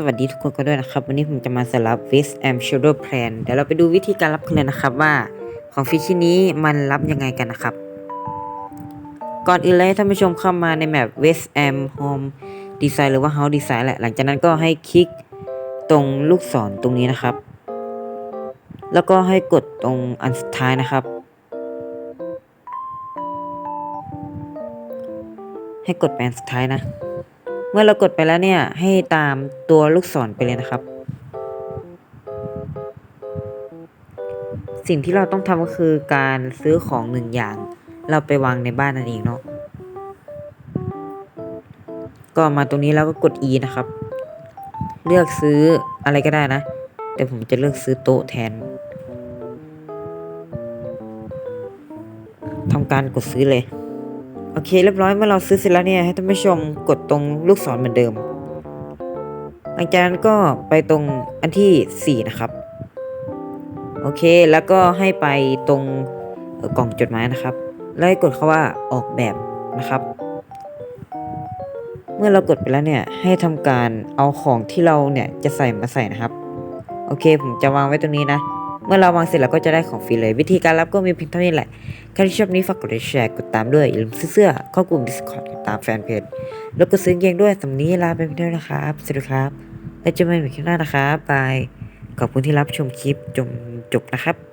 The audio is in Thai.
สวัสดีทุกคนกันด้วยนะครับ วันนี้ผมจะมาสลับ w i s a m Shadow Plan เดี๋ยวเราไปดูวิธีการรับกันเลยนะครับว่าของฟิชชิ้นนี้มันรับยังไงกันนะครับ ก่อนอื่นเลยท่านผู้ชมเข้ามาในแมป w e s a m Home Design หรือว่า House Design แหละ หลังจากนั้นก็ให้คลิกตรงลูกศรตรงนี้นะครับ แล้วก็ให้กดตรงอันสุดท้ายนะครับ ให้กดแปนสุดท้ายนะ เมื่อเรากดไปแล้วเนี่ยให้ตามตัวลูกศรไปเลยนะครับ สิ่งที่เราต้องทำก็คือการซื้อของหนึ่งอย่าง เราไปวางในบ้านนั่นเองเนาะก็มาตรงนี้แล้วก็กด E นะครับ เลือกซื้ออะไรก็ได้นะ แต่ผมจะเลือกซื้อโต๊ะแทนทำการกดซื้อเลย โอเคเรียบร้อยเมื่อเราซื้อเสร็จแล้วเนี่ยให้ท่านผู้ชมกดตรงลูกศรเหมือนเดิม หลังจากนั้นก็ไปตรงอันที่ 4 นะครับ โอเคแล้วก็ให้ไปตรงกล่องจดหมายนะครับ แล้วให้กดคาว่าออกแบบนะครับ เมื่อเรากดไปแล้วเนี่ยให้ทำการเอาของที่เราเนี่ยจะใส่มาใส่นะครับ โอเคผมจะวางไว้ตรงนี้นะ เมื่อเราวางเสร็จเราก็จะได้ของฟรีเลย วิธีการรับก็มีเพียงเท่านี้แหละใครที่ชอบนี้ฝากกดไลค์แชร์กดตามด้วยอย่าลืมซื้อเสื้อเข้ากลุ่ม Discord ติดตามแฟนเพจแล้วก็ซื้อกางเกงด้วยสำหรับนี้ลาไปเพียงเท่านี้นะครับสวัสดีครับแล้วเจอกันใหม่คลิปหน้านะครับบายขอบคุณที่รับชมคลิปจนจบนะครับ